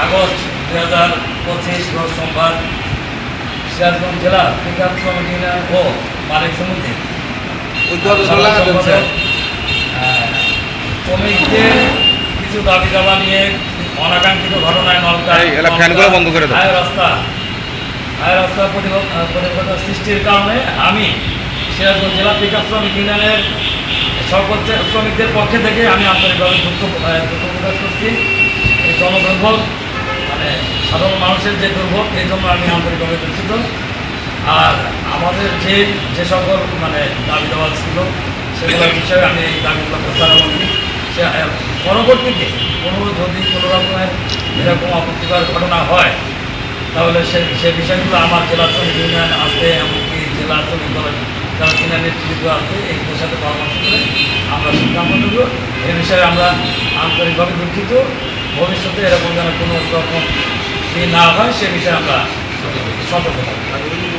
August দুই হাজার পঁচিশ রোজ সোমবার সিরাজগঞ্জ জেলা বিকাশ শ্রমিক ইউনিয়ন ও মালিক সমিতি। শ্রমিকদের কিছু দাবি দাবা নিয়ে অনাকাঙ্ক্ষিত ঘটনায় নলকা বন্ধ করে। হায় রাস্তা হায় রাস্তা পরিবর্তন সৃষ্টির কারণে আমি সিরাজগঞ্জ জেলা পিকআপ শ্রমিক ইউনিয়নের শ্রে- শ্রমিকদের পক্ষে থেকে আমি আন্তরিকভাবে দুঃখ দুঃখ প্রকাশ করছি। এই জনদুর্ভোগ মানে সাধারণ মানুষের যে দুর্ভোগ, এই জন্য আমি আন্তরিকভাবে দুঃখিত। আর আমাদের যে যে সকল মানে দাবি দেওয়া ছিল সেগুলোর বিষয়ে আমি এই দাবিগুলো প্রত্যাহার করি সে পরবর্তীতে কোনো যদি কোনো রকমের এরকম আপত্তিকর ঘটনা হয়, তাহলে সে সে বিষয়গুলো আমার জেলা শ্রমিক ইউনিয়ন আছে, এমনকি জেলা শ্রমিক দলের যারা সিনিয়র নেতৃত্ব আছে এইগুলোর সাথে পরামর্শ করে আমরা সিদ্ধান্ত নেব। এ বিষয়ে আমরা আন্তরিকভাবে দুঃখিত। ভবিষ্যতে এরকম যেন কোনো রকম না হয় সে বিষয়ে আমরা সতর্ক থাকব